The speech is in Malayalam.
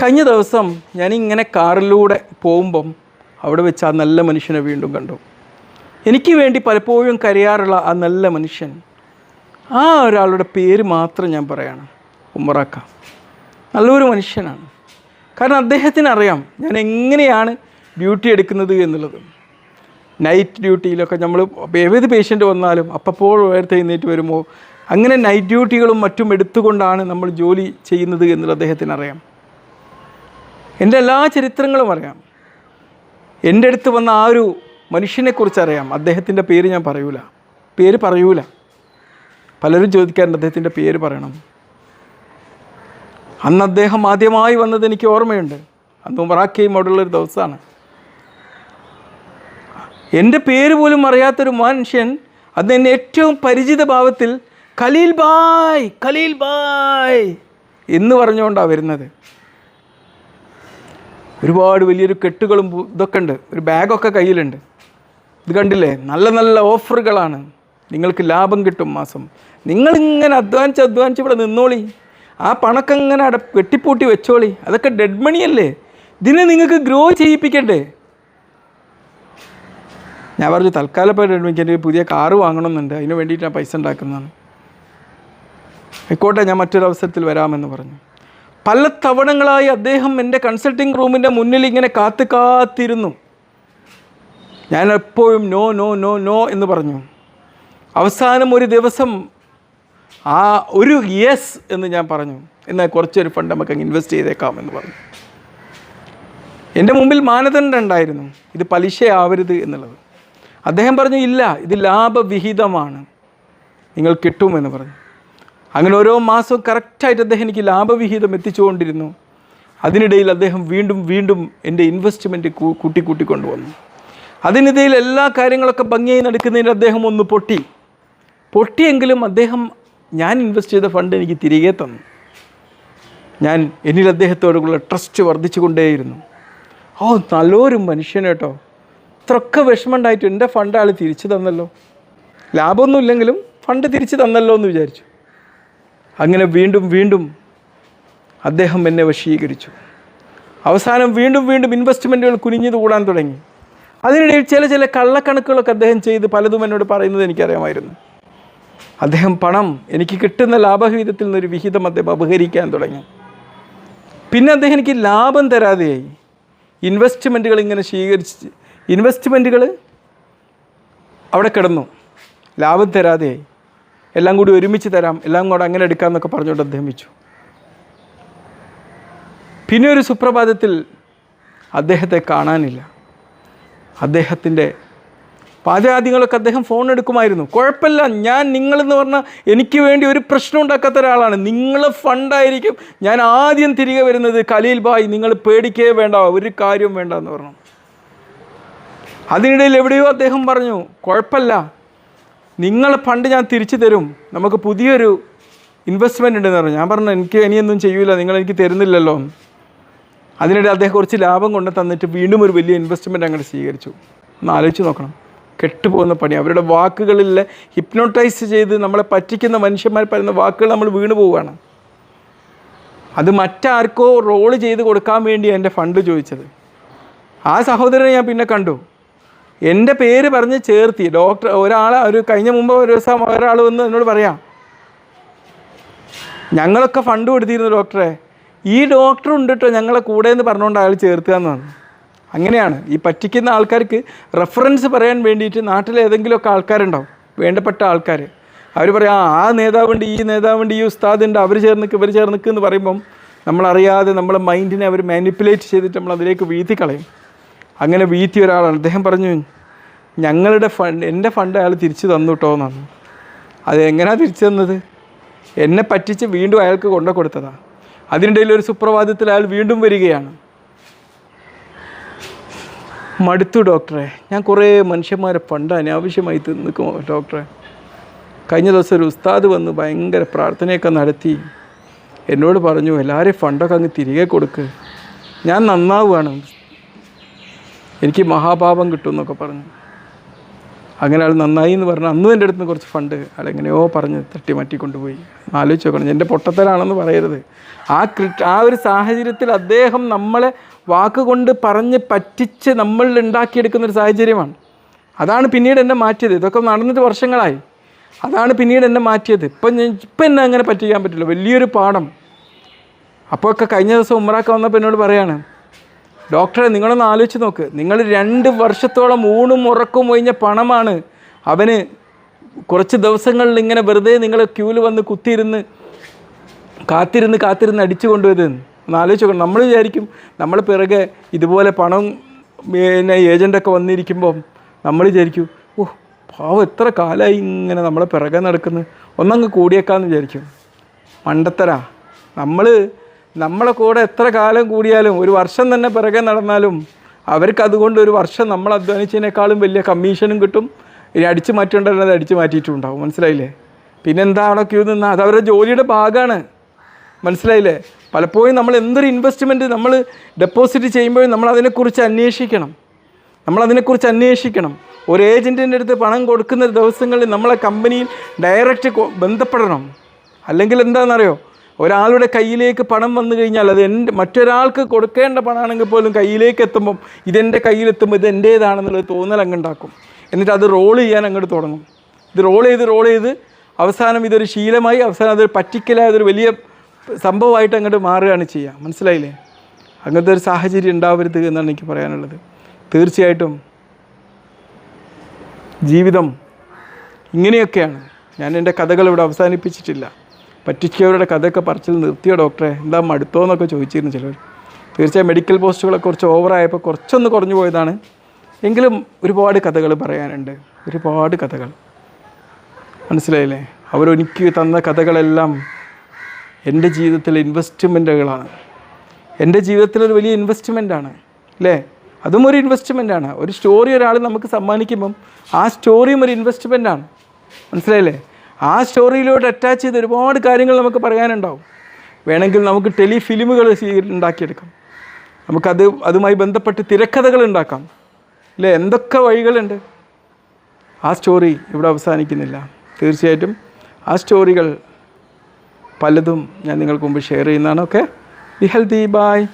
കഴിഞ്ഞ ദിവസം ഞാനിങ്ങനെ കാറിലൂടെ പോകുമ്പം അവിടെ വെച്ച് ആ നല്ല മനുഷ്യനെ വീണ്ടും കണ്ടു. എനിക്ക് വേണ്ടി പലപ്പോഴും കരയാറുള്ള ആ നല്ല മനുഷ്യൻ. ആ ഒരാളുടെ പേര് മാത്രം ഞാൻ പറയാണ് ഉമ്മറാക്ക. നല്ലൊരു മനുഷ്യനാണ്. കാരണം അദ്ദേഹത്തിന് അറിയാം ഞാൻ എങ്ങനെയാണ് ഡ്യൂട്ടി എടുക്കുന്നത് എന്നുള്ളത്. നൈറ്റ് ഡ്യൂട്ടിയിലൊക്കെ നമ്മൾ ഏത് പേഷ്യന്റ് വന്നാലും അപ്പപ്പോൾ ഉയർത്തെഴുന്നേറ്റ് വരുമ്പോൾ അങ്ങനെ നൈറ്റ് ഡ്യൂട്ടികളും മറ്റും എടുത്തുകൊണ്ടാണ് നമ്മൾ ജോലി ചെയ്യുന്നത് എന്നുള്ളത് അദ്ദേഹത്തിന് അറിയാം എന്റെ എല്ലാ ചരിത്രങ്ങളും അറിയാം. എന്റെ അടുത്ത് വന്ന ആ ഒരു മനുഷ്യനെക്കുറിച്ച് അറിയാം. അദ്ദേഹത്തിന്റെ പേര് ഞാൻ പറയൂല. പേര് പറയൂല. പലരും ചോദിക്കാറുണ്ട് അദ്ദേഹത്തിന്റെ പേര് പറയണം. അന്ന് അദ്ദേഹം ആദ്യമായി വന്നത് എനിക്ക് ഓർമ്മയുണ്ട്. അന്ന് ഉമറാക്കയും അവിടെയുള്ളൊരു ദിവസമാണ്. എന്റെ പേര് പോലും അറിയാത്തൊരു മനുഷ്യൻ അത് എന്നെ ഏറ്റവും പരിചിത ഭാവത്തിൽ ഖലീൽ ബായ് ഖലീൽ ബായ് എന്ന് പറഞ്ഞുകൊണ്ടാണ് വരുന്നത്. ഒരുപാട് വലിയൊരു കെട്ടുകളും ഇതൊക്കെ ഉണ്ട്. ഒരു ബാഗൊക്കെ കയ്യിലുണ്ട്. ഇത് കണ്ടില്ലേ? നല്ല നല്ല ഓഫറുകളാണ്. നിങ്ങൾക്ക് ലാഭം കിട്ടും മാസം. നിങ്ങളിങ്ങനെ അധ്വാനിച്ച് അധ്വാനിച്ച് ഇവിടെ നിന്നോളി. ആ പണക്കം ഇങ്ങനെ അട വെട്ടിപ്പൂട്ടി വെച്ചോളി. അതൊക്കെ ഡെഡ് മണിയല്ലേ ഇതിനെ നിങ്ങൾക്ക് ഗ്രോ ചെയ്യിപ്പിക്കണ്ടേ? ഞാൻ പറഞ്ഞു തൽക്കാലം ഇപ്പോൾ എനിക്ക് എന്റെ പുതിയ കാറ് വാങ്ങണമെന്നുണ്ട്. അതിന് വേണ്ടിയിട്ടാണ് പൈസ ഉണ്ടാക്കുന്നതാണ്. ആയിക്കോട്ടെ ഞാൻ മറ്റൊരു അവസരത്തിൽ വരാമെന്ന് പറഞ്ഞു. പല തവണകളായി അദ്ദേഹം എന്റെ കൺസൾട്ടിങ് റൂമിന്റെ മുന്നിൽ ഇങ്ങനെ കാത്തു കാത്തിരുന്നു. ഞാൻ എപ്പോഴും നോ നോ നോ നോ എന്ന് പറഞ്ഞു. അവസാനം ഒരു ദിവസം ആ ഒരു യെസ് എന്ന് ഞാൻ പറഞ്ഞു. എന്നാൽ കുറച്ചൊരു ഫണ്ട് നമുക്ക് അങ്ങ് ഇൻവെസ്റ്റ് ചെയ്തേക്കാം എന്ന് പറഞ്ഞു. എന്റെ മുമ്പിൽ മാനദണ്ഡം ഉണ്ടായിരുന്നു. ഇത് പലിശയാവരുത് എന്നുള്ളത്. അദ്ദേഹം പറഞ്ഞു ഇല്ല ഇത് ലാഭവിഹിതമാണ്. നിങ്ങൾ കിട്ടുമെന്ന് പറഞ്ഞു. അങ്ങനെ ഓരോ മാസവും കറക്റ്റായിട്ട് അദ്ദേഹം എനിക്ക് ലാഭവിഹിതം എത്തിച്ചുകൊണ്ടിരുന്നു. അതിനിടയിൽ അദ്ദേഹം വീണ്ടും വീണ്ടും എന്റെ ഇൻവെസ്റ്റ്മെന്റ് കൂട്ടി കൂട്ടിക്കൊണ്ടുവന്നു അതിനിടയിൽ എല്ലാ കാര്യങ്ങളൊക്കെ ഭംഗിയായി നടക്കുന്നതിന് അദ്ദേഹം ഒന്ന് പൊട്ടി. പൊട്ടിയെങ്കിലും അദ്ദേഹം ഞാൻ ഇൻവെസ്റ്റ് ചെയ്ത ഫണ്ട് എനിക്ക് തിരികെ തന്നു. ഞാൻ എന്നിൽ അദ്ദേഹത്തോടുള്ള ട്രസ്റ്റ് വർദ്ധിച്ചു കൊണ്ടേയിരുന്നു ഓ നല്ലൊരു മനുഷ്യനേട്ടോ ഇത്രയൊക്കെ വിഷമമുണ്ടായിട്ട് എന്റെ ഫണ്ട് ആൾ തിരിച്ചു തന്നല്ലോ. ലാഭമൊന്നുമില്ലെങ്കിലും ഫണ്ട് തിരിച്ചു തന്നല്ലോ എന്ന് വിചാരിച്ചു. അങ്ങനെ വീണ്ടും വീണ്ടും അദ്ദേഹം എന്നെ വശീകരിച്ചു. അവസാനം വീണ്ടും വീണ്ടും ഇൻവെസ്റ്റ്മെന്റുകൾ കുനിഞ്ഞു കൂടാൻ തുടങ്ങി. അതിനിടയിൽ ചില ചില കള്ളക്കണക്കുകളൊക്കെ അദ്ദേഹം ചെയ്ത് പലതും എന്നോട് പറയുന്നത് എനിക്കറിയാമായിരുന്നു. അദ്ദേഹം പണം എനിക്ക് കിട്ടുന്ന ലാഭവിഹിതത്തിൽ നിന്നൊരു വിഹിതം അദ്ദേഹം അപഹരിക്കാൻ തുടങ്ങി. പിന്നെ അദ്ദേഹം എനിക്ക് ലാഭം തരാതെയായി. ഇൻവെസ്റ്റ്മെന്റുകൾ ഇങ്ങനെ സ്വീകരിച്ച് ഇൻവെസ്റ്റ്മെന്റുകൾ അവിടെ കിടന്നു. ലാഭം തരാതെയായി. എല്ലാം കൂടി ഒരുമിച്ച് തരാം. എല്ലാം കൂടെ അങ്ങനെ എടുക്കാമെന്നൊക്കെ പറഞ്ഞുകൊണ്ട് അദ്ദേഹം വെച്ചു. പിന്നെ ഒരു സുപ്രഭാതത്തിൽ അദ്ദേഹത്തെ കാണാനില്ല. അദ്ദേഹത്തിന്റെ പാചകാദ്യങ്ങളൊക്കെ അദ്ദേഹം ഫോൺ എടുക്കുമായിരുന്നു. കുഴപ്പമില്ല ഞാൻ നിങ്ങളെന്ന് പറഞ്ഞാൽ എനിക്ക് വേണ്ടി ഒരു പ്രശ്നം ഉണ്ടാക്കാത്ത ഒരാളാണ്. നിങ്ങൾ ഫണ്ടായിരിക്കും ഞാൻ ആദ്യം തിരികെ വരുന്നത് കലീൽ ഭായ്. നിങ്ങൾ പേടിക്കേ വേണ്ട ഒരു കാര്യവും വേണ്ട എന്ന് പറഞ്ഞു. അതിനിടയിൽ എവിടെയോ അദ്ദേഹം പറഞ്ഞു കുഴപ്പമില്ല നിങ്ങൾ ഫണ്ട് ഞാൻ തിരിച്ചു തരും. നമുക്ക് പുതിയൊരു ഇൻവെസ്റ്റ്മെന്റ് ഉണ്ടെന്ന് പറഞ്ഞു. ഞാൻ പറഞ്ഞു എനിക്ക് ഇനിയൊന്നും ചെയ്യൂല. നിങ്ങൾ എനിക്ക് തരുന്നില്ലല്ലോ. അതിനിടെ അദ്ദേഹം കുറച്ച് ലാഭം കൊണ്ട് തന്നിട്ട് വീണ്ടും ഒരു വലിയ ഇൻവെസ്റ്റ്മെന്റ് അങ്ങോട്ട് സ്വീകരിച്ചു. ഒന്ന് ആലോചിച്ച് നോക്കണം. കെട്ടുപോകുന്ന പണി. അവരുടെ വാക്കുകളിൽ ഹിപ്നോട്ടൈസ് ചെയ്ത് നമ്മളെ പറ്റിക്കുന്ന മനുഷ്യന്മാർ പറയുന്ന വാക്കുകൾ നമ്മൾ വീണു പോവുകയാണ്. അത് മറ്റാർക്കോ റോൾ ചെയ്ത് കൊടുക്കാൻ വേണ്ടി എന്റെ ഫണ്ട് ചോദിച്ചത്. ആ സഹോദരനെ ഞാൻ പിന്നെ കണ്ടു. എന്റെ പേര് പറഞ്ഞ് ചേർത്തി. ഡോക്ടർ ഒരാൾ ഒരു കഴിഞ്ഞ മുമ്പ് ഒരു ദിവസം ഒരാൾ വന്ന് എന്നോട് പറയാം. ഞങ്ങളൊക്കെ ഫണ്ട് കൊടുത്തിരുന്നു ഡോക്ടറെ. ഈ ഡോക്ടർ ഉണ്ട് കേട്ടോ ഞങ്ങളെ കൂടെ എന്ന് പറഞ്ഞുകൊണ്ട് അയാൾ ചേർത്തുക എന്ന് പറഞ്ഞു അങ്ങനെയാണ്. ഈ പറ്റിക്കുന്ന ആൾക്കാർക്ക് റെഫറൻസ് പറയാൻ വേണ്ടിയിട്ട് നാട്ടിലെ ഏതെങ്കിലുമൊക്കെ ആൾക്കാരുണ്ടാവും. വേണ്ടപ്പെട്ട ആൾക്കാർ അവർ പറയും "ആ, ആ നേതാവുണ്ട് ഈ നേതാവുണ്ട് ഈ ഉസ്താദുണ്ട് അവർ ചേർന്ന് ഇവർ ചേർന്നിക്ക് എന്ന് പറയുമ്പം നമ്മളറിയാതെ നമ്മളെ മൈൻഡിനെ അവർ മാനിപ്പുലേറ്റ് ചെയ്തിട്ട് നമ്മൾ അതിലേക്ക് വീഴ്ത്തി കളയും അങ്ങനെ വീഴ്ത്തിയ ഒരാളാണ്. അദ്ദേഹം പറഞ്ഞു ഞങ്ങളുടെ ഫണ്ട് എന്റെ ഫണ്ട് അയാൾ തിരിച്ചു തന്നു കേട്ടോ എന്നാണ്. അത് എങ്ങനെയാണ് തിരിച്ചു തന്നത്? എന്നെ പറ്റിച്ച് വീണ്ടും അയാൾക്ക് കൊണ്ടു കൊടുത്തതാണ് അതിനിടയിൽ ഒരു സുപ്രഭാതത്തിൽ അയാൾ വീണ്ടും വരികയാണ്. മടുത്തു ഡോക്ടറെ. ഞാൻ കുറേ മനുഷ്യന്മാരെ ഫണ്ട് അനാവശ്യമായി തിന്നിക്കുമോ ഡോക്ടറെ. കഴിഞ്ഞ ദിവസം ഒരു ഉസ്താദ് വന്ന് ഭയങ്കര പ്രാർത്ഥനയൊക്കെ നടത്തി. എന്നോട് പറഞ്ഞു എല്ലാവരെയും ഫണ്ടൊക്കെ അങ്ങ് തിരികെ കൊടുക്ക്. ഞാൻ നന്നാവുകയാണ്. എനിക്ക് മഹാപാപം കിട്ടുമെന്നൊക്കെ പറഞ്ഞു. അങ്ങനെ ആൾ നന്നായി എന്ന് പറഞ്ഞാൽ അന്ന് എന്റെ അടുത്ത് കുറച്ച് ഫണ്ട് അയാൾ എങ്ങനെയോ പറഞ്ഞ് തട്ടി മാറ്റി കൊണ്ടുപോയി. ആലോചിച്ച് നോക്കണം. എന്റെ പൊട്ടത്തലാണെന്ന് പറയരുത്. ആ ക്രിറ്റ് ആ ഒരു സാഹചര്യത്തിൽ അദ്ദേഹം നമ്മളെ വാക്കുകൊണ്ട് പറഞ്ഞ് പറ്റിച്ച് നമ്മളിൽ ഉണ്ടാക്കിയെടുക്കുന്ന ഒരു സാഹചര്യമാണ്. അതാണ് പിന്നീട് എന്നെ മാറ്റിയത്. ഇതൊക്കെ നടന്നിട്ട് വർഷങ്ങളായി. അതാണ് പിന്നീട് എന്നെ മാറ്റിയത്. ഇപ്പം ഞാൻ ഇപ്പം എന്നെ അങ്ങനെ പറ്റിക്കാൻ പറ്റില്ല. വലിയൊരു പാഠം. അപ്പോഴൊക്കെ കഴിഞ്ഞ ദിവസം ഉമ്രാക്ക വന്നപ്പോൾ എന്നോട് പറയാണ് ഡോക്ടറെ നിങ്ങളൊന്ന് ആലോചിച്ച് നോക്ക്. നിങ്ങൾ രണ്ട് വർഷത്തോളം ഊണും ഉറക്കും ഒഴിഞ്ഞ പണമാണ്. അവന് കുറച്ച് ദിവസങ്ങളിൽ ഇങ്ങനെ വെറുതെ നിങ്ങൾ ക്യൂവിൽ വന്ന് കുത്തിയിരുന്ന് കാത്തിരുന്ന് കാത്തിരുന്ന് അടിച്ചു കൊണ്ടുപോയത് ഒന്ന് ആലോചിച്ച് നോക്കണം നമ്മൾ വിചാരിക്കും നമ്മൾ പിറകെ ഇതുപോലെ പണം പിന്നെ ഏജന്റൊക്കെ വന്നിരിക്കുമ്പോൾ നമ്മൾ വിചാരിക്കും ഓ പാവം എത്ര കാലമായി ഇങ്ങനെ നമ്മളെ പിറകെ നടക്കുന്നത് ഒന്നങ്ങ് കൂടിയേക്കാന്ന് വിചാരിക്കും. മണ്ടത്തരാ. നമ്മൾ നമ്മളെ കൂടെ എത്ര കാലം കൂടിയാലും ഒരു വർഷം തന്നെ പിറകെ നടന്നാലും അവർക്ക് അതുകൊണ്ട് ഒരു വർഷം നമ്മൾ അധ്വാനിച്ചതിനേക്കാളും വലിയ കമ്മീഷനും കിട്ടും. ഇനി അടിച്ചു മാറ്റേണ്ടത് അടിച്ചു മാറ്റിയിട്ടുണ്ടാവും. മനസ്സിലായില്ലേ? പിന്നെന്താ അവിടെ ക്യൂ നിന്നാൽ അത് അവരുടെ ജോലിയുടെ ഭാഗമാണ് മനസ്സിലായില്ലേ? പലപ്പോഴും നമ്മൾ എന്തൊരു ഇൻവെസ്റ്റ്മെന്റ് നമ്മൾ ഡെപ്പോസിറ്റ് ചെയ്യുമ്പോഴും നമ്മൾ അതിനെക്കുറിച്ച് അന്വേഷിക്കണം. നമ്മളതിനെക്കുറിച്ച് അന്വേഷിക്കണം. ഒരു ഏജന്റിന്റെ അടുത്ത് പണം കൊടുക്കുന്ന ദിവസങ്ങളിൽ നമ്മളെ കമ്പനിയിൽ ഡയറക്റ്റ് ബന്ധപ്പെടണം. അല്ലെങ്കിൽ എന്താണെന്നറിയോ? ഒരാളുടെ കയ്യിലേക്ക് പണം വന്നു കഴിഞ്ഞാൽ അത് എന്റെ മറ്റൊരാൾക്ക് കൊടുക്കേണ്ട പണമാണെങ്കിൽ പോലും കയ്യിലേക്ക് എത്തുമ്പം ഇതെന്റെ കയ്യിലെത്തുമ്പോൾ ഇത് തോന്നൽ അങ്ങ് ഉണ്ടാക്കും. എന്നിട്ട് അത് റോൾ ചെയ്യാൻ അങ്ങോട്ട് തുടങ്ങും. ഇത് റോൾ ചെയ്ത് റോൾ ചെയ്ത് അവസാനം ഇതൊരു ശീലമായി അവസാനം അതൊരു പറ്റിക്കലായ അതൊരു വലിയ സംഭവമായിട്ട് അങ്ങോട്ട് മാറുകയാണ് ചെയ്യുക. മനസ്സിലായില്ലേ? അങ്ങനത്തെ ഒരു സാഹചര്യം ഉണ്ടാവരുത് എന്നാണ് എനിക്ക് പറയാനുള്ളത്. തീർച്ചയായിട്ടും ജീവിതം ഇങ്ങനെയൊക്കെയാണ്. ഞാൻ എന്റെ കഥകൾ ഇവിടെ അവസാനിപ്പിച്ചിട്ടില്ല. പറ്റിച്ചവരുടെ കഥയൊക്കെ പറച്ചിൽ നിർത്തിയോ ഡോക്ടറെ? എന്താ മടുത്തോ എന്നൊക്കെ ചോദിച്ചിരുന്നു ചിലർ തീർച്ചയായും മെഡിക്കൽ പോസ്റ്റുകളൊക്കെ കുറച്ച് ഓവറായപ്പോൾ കുറച്ചൊന്ന് കുറഞ്ഞു പോയതാണ്. എങ്കിലും ഒരുപാട് കഥകൾ പറയാനുണ്ട്. ഒരുപാട് കഥകൾ. മനസ്സിലായില്ലേ? അവരൊനിക്ക് തന്ന കഥകളെല്ലാം എന്റെ ജീവിതത്തിലെ ഇൻവെസ്റ്റ്മെന്റുകളാണ് എന്റെ ജീവിതത്തിലൊരു വലിയ ഇൻവെസ്റ്റ്മെന്റാണ് അല്ലേ? അതും ഒരു ഇൻവെസ്റ്റ്മെന്റാണ് ഒരു സ്റ്റോറി ഒരാൾ നമുക്ക് സമ്മാനിക്കുമ്പം ആ സ്റ്റോറിയും ഒരു ഇൻവെസ്റ്റ്മെന്റാണ് മനസ്സിലായില്ലേ? ആ സ്റ്റോറിയിലോട്ട് അറ്റാച്ച് ചെയ്ത് ഒരുപാട് കാര്യങ്ങൾ നമുക്ക് പറയാനുണ്ടാവും. വേണമെങ്കിൽ നമുക്ക് ടെലിഫിലിമുകൾ ഉണ്ടാക്കിയെടുക്കാം. നമുക്കത് അതുമായി ബന്ധപ്പെട്ട് തിരക്കഥകൾ ഉണ്ടാക്കാം. അല്ലേ എന്തൊക്കെ വഴികളുണ്ട്? ആ സ്റ്റോറി ഇവിടെ അവസാനിക്കുന്നില്ല. തീർച്ചയായിട്ടും ആ സ്റ്റോറികൾ പലതും ഞാൻ നിങ്ങൾക്ക് മുമ്പ് ഷെയർ ചെയ്യുന്നതാണ്. Okay be healthy by